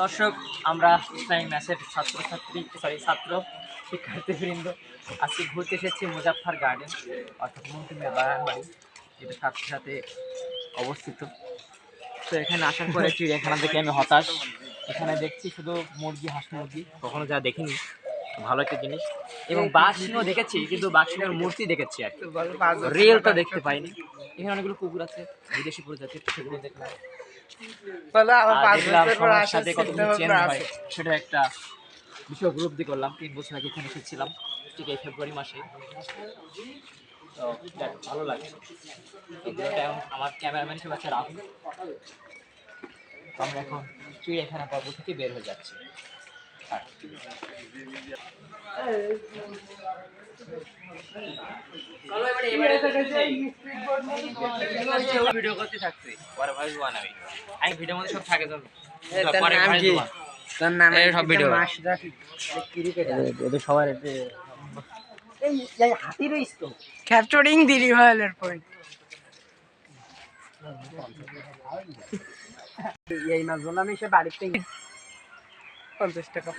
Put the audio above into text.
দর্শক আমরা ইসলামী ম্যাচের ছাত্রছাত্রী সরি ছাত্র শিক্ষার্থীবৃন্দ আজকে ঘুরতে এসেছি মুজাফফর গার্ডেন অর্থাৎ মন্ত্রীমের বাগান বাড়ি যেটা সাথে সাথে অবস্থিত। তো এখানে আসার পরে চিড়িয়াখানা থেকে আমি হতাশ। এখানে দেখছি শুধু মুরগি হাঁস মুরগি কখনো যা দেখিনি ভালো একটা জিনিস। এবং বাঘ সিংহ দেখেছি কিন্তু বাঘ সিংহের মূর্তি দেখেছি আর রিয়েল তো দেখতে পাইনি। এখানে অনেকগুলো কুকুর আছে বিদেশি প্রজাতির সেগুলো দেখলাম। আমার আর পাঁচ বছর পর আসার চিন্তা চেঞ্জ ভাবনা আছে। সেটা একটা বিষয় উপলব্ধি করলাম। তিন বছর আগে এখানে এসেছিলাম ঠিক এই ফেব্রুয়ারি মাসে। তো যাক, ভালো লাগছে। আমার ক্যামেরাম্যান হিসেবে আছে রাহুল। তো আমরা এখন চিড়িয়াখানা পর্ব থেকে বের হয়ে যাচ্ছি। আর ভিডিও করতে থাকছে পরে ভাই বানাবি আমি ভিডিওর মধ্যে সব থাকে জানো তার নাম কি? তার নাম এই সব ভিডিও। এদের সবার এতে এই এই হাতির তো। ক্যাপচারিং দি রিভাইলের পয়েন্ট এই মাছগুলো আমি সে বাড়িতে পঞ্চাশ টাকা।